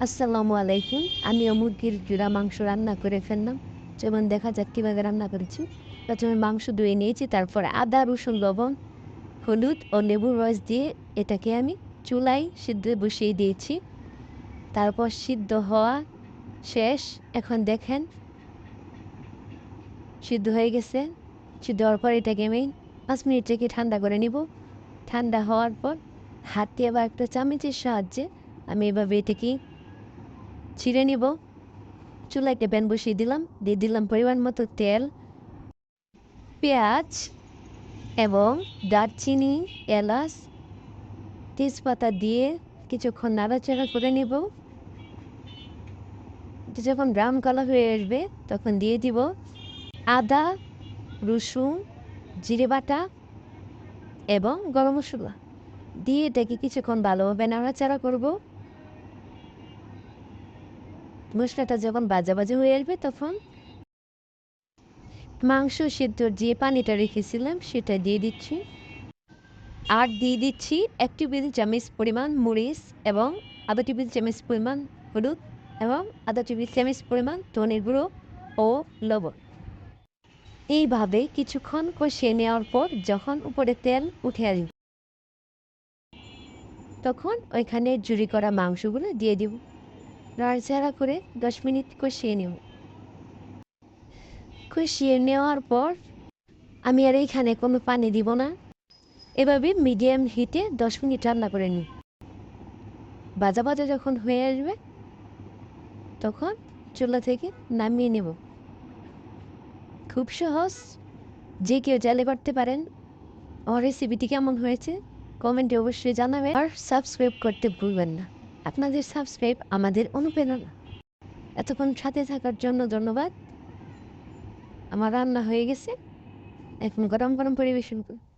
আসসালামু আলাইকুম আমিও মুরগির জোড়া মাংস রান্না করে ফেললাম। যেমন দেখা যাক কীভাবে রান্না করেছি। প্রথমে মাংস ধুয়ে নিয়েছি, তারপর আদা, রসুন, লবণ, হলুদ ও লেবুর রস দিয়ে এটাকে আমি চুলাই সিদ্ধ বসিয়ে দিয়েছি। তারপর সিদ্ধ হওয়া শেষ। এখন দেখেন, সিদ্ধ হয়ে গেছে। সিদ্ধ হওয়ার পর এটাকে আমি পাঁচ মিনিট রেখে ঠান্ডা করে নিব। ঠান্ডা হওয়ার পর হাতে বা একটা চামচের সাহায্যে আমি এভাবে এটাকে ছিঁড়ে নিব। চুলায় একটা প্যান বসিয়ে দিলাম। দিয়ে দিলাম পরিমাণ মতো তেল, পেঁয়াজ এবং দারচিনি, এলাচ, তেজপাতা দিয়ে কিছুক্ষণ নাড়াচাড়া করে নেব। যখন ব্রাউন কালার হয়ে আসবে, তখন দিয়ে দিব আদা, রসুন, জিরে বাটা এবং গরম মশলা। দিয়ে এটাকে কিছুক্ষণ ভালোভাবে নাড়াচাড়া করব। মশলাটা যখন বাজা বাজা হয়ে আসবে তখন মাংস সিদ্ধ যে পানিটা রেখেছিলাম সেটা দিয়ে দিচ্ছি। আর দিয়ে দিচ্ছি এক টেবিল চামচ পরিমাণ মরিচ এবং আধা টেবিল চামচ পরিমাণ হলুদ এবং আধা টেবিল চামচ পরিমাণ ধনের গুঁড়ো ও লবণ। এইভাবে কিছুক্ষণ কষিয়ে নেওয়ার পর যখন উপরে তেল উঠে আসবে, তখন ওইখানে জুড়ি করা মাংসগুলো দিয়ে দিব। নাড়াচাড়া করে দশ মিনিট কষিয়ে নেব। কষিয়ে নেওয়ার পর আমি আর এইখানে কোনো পানি দিব না। এভাবে মিডিয়াম হিটে দশ মিনিট রান্না করে নিই। বাজা বাজা যখন হয়ে আসবে, তখন চুলা থেকে নামিয়ে নেব। খুব সহজ। যে কেউ চাইলে করতে পারেন। আমার রেসিপিটি কেমন হয়েছে, কমেন্টে অবশ্যই জানাবেন। আর সাবস্ক্রাইব করতে ভুলবেন না। আপনাদের সাবস্ক্রাইব আমাদের অনুপ্রেরণা। এতক্ষণ সাথে থাকার জন্য ধন্যবাদ। আমার রান্না হয়ে গেছে। এখন গরম গরম পরিবেশন করুন।